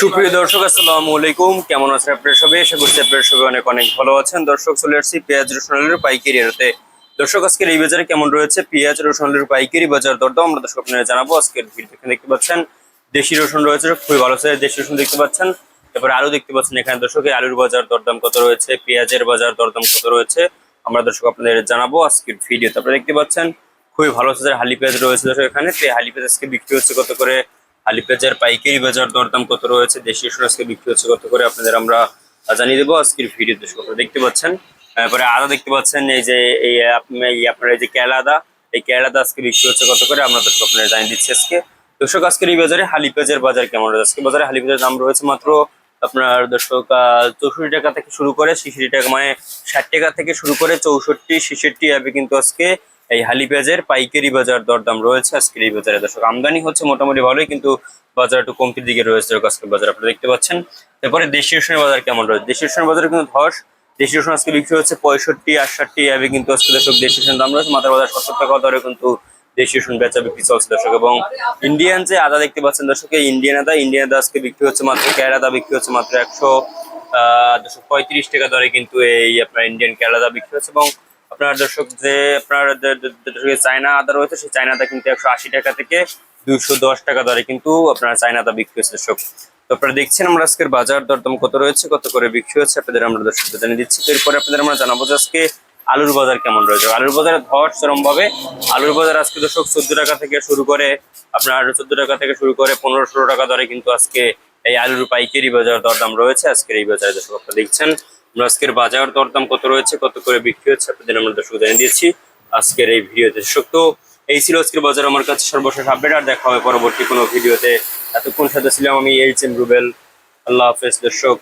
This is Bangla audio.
সুপ্রিয় দর্শক, আসসালামু আলাইকুম। কেমন আছেন আপনারা সবাই? আশা করছি আপনারা সবাই অনেক অনেক ভালো আছেন। দর্শক, চলে আসছি পেঁয়াজ রসুনের পাইকারি রেটে। দর্শক, আজকের এই বাজারে কেমন রয়েছে? পেঁয়াজ রসুনের পাইকারি বাজার দরদাম আমরা দর্শক আপনারা জানাব। আজকের ভিড় দেখে দেখতে পাচ্ছেন, দেশি রসুন রয়েছে, খুবই ভালো সাইজের দেশি রসুন দেখতে পাচ্ছেন। এরপরে আলু দেখতে পাচ্ছেন এখানে দর্শক আলুর বাজার দরদাম কত রয়েছে? পেঁয়াজের বাজার দরদাম কত রয়েছে? আমরা দর্শক আপনাদের জানাব আজকের ভিডিওতে। আপনারা দেখতে পাচ্ছেন, খুবই ভালো সাইজের হালি পেঁয়াজ রয়েছে দর্শক এখানে। এই হালি পেঁয়াজ আজকে বিক্রি হচ্ছে কত করে? পেঁয়াজের পাইকারি বাজার দরদাম কত রয়েছে? দেশি রসুন আজকে বিক্রি হচ্ছে কত করে? আপনাদের আমরা জানিয়ে দেবো আজকের ভিডিও দর্শক আপনারা দেখতে পাচ্ছেন? তারপরে আদা দেখতে পাচ্ছেন এই যে, এই আপনার এই যে কেলা আদা এই কেলা আদা আজকে বিক্রি হচ্ছে কত করে? আমরা দর্শক আপনাদের জানিয়ে দিচ্ছি আজকে। দর্শক, আজকের এই বাজারে হালি বাজার কেমন রয়েছে? আজকে বাজারে হালি দাম রয়েছে মাত্র আপনার দর্শক চৌষট্টি টাকা থেকে শুরু করে ছিষট্টি টাকা মানে ষাট টাকা থেকে শুরু করে চৌষট্টি, ছেষট্টি অ্যাপে কিন্তু আজকে। এই হালি পেঁয়াজের পাইকারি বাজার দরদাম রয়েছে আজকের এই বাজারে। দর্শক, আমদানি হচ্ছে মোটামুটি ভালোই, কিন্তু বাজার একটু কমতির দিকে রয়েছে আজকের বাজার আপনারা দেখতে পাচ্ছেন। তারপরে দেশীয় রসুনের বাজার কেমন রয়েছে? দেশীয় রসুনের বাজারে কিন্তু ধস। দেশীয় রসুন আজকে বিক্রি হচ্ছে পঁয়ষট্টি, আটষট্টি, এভাবে কিন্তু আজকে দর্শক দেশীয় রসুনের দাম রয়েছে। মাথার বাজার সত্তর টাকা দরে কিন্তু দেশীয় রসুন বেচা বিক্রি চলছে দর্শক। এবং ইন্ডিয়ান যে আদা দেখতে পাচ্ছেন দর্শক, এই ইন্ডিয়ান আদা ইন্ডিয়ান আদা আজকে বিক্রি হচ্ছে মাত্র কেয়ার আদা বিক্রি হচ্ছে মাত্র একশো, আহ দুশো পঁয়ত্রিশ টাকা দরে কিন্তু এই আপনার ইন্ডিয়ান কেয়ার আদা বিক্রি হচ্ছে। এবং আপনার দর্শক যে আপনার চায়না আদা রয়েছে, সেই চায়নাটা কিন্তু একশো আশি টাকা থেকে দুইশো দশ টাকা দরে কিন্তু আপনার চায়না আদা বিক্রি হয়েছে, দর্শক। তো আপনারা দেখছেন আমরা আজকের বাজার, দরদাম কত রয়েছে, কত করে বিক্রি হচ্ছে আপনাদের আমরা দর্শক জানিয়ে দিচ্ছি। তো এরপরে আপনাদের আমরা জানাব যে আজকে আলুর বাজার কেমন রয়েছে। আলুর বাজারে ধস চরম ভাবে আলুর বাজার আজকে দর্শক চোদ্দ টাকা থেকে শুরু করে, আপনার চোদ্দ টাকা থেকে শুরু করে পনেরো ষোলো টাকা দরে কিন্তু আজকে এই আলুর পাইকারি বাজার দরদাম রয়েছে। আজকের এই বাজারে দর্শক আপনারা দেখছেন আমরা আজকের বাজার দরদাম কত রয়েছে, কত করে বিক্রি হচ্ছে আপনাদের আমরা দর্শক জানিয়ে দিয়েছি। আজকের এই ভিডিওতে দর্শক, তো এই ছিল আজকের বাজার আমার কাছে সর্বশেষ আপডেট, আর দেখা হবে পরবর্তী কোনো ভিডিওতে। এতক্ষণ সাথে ছিলাম আমি এইচ এম রুবেল। আল্লাহ হাফেজ দর্শক।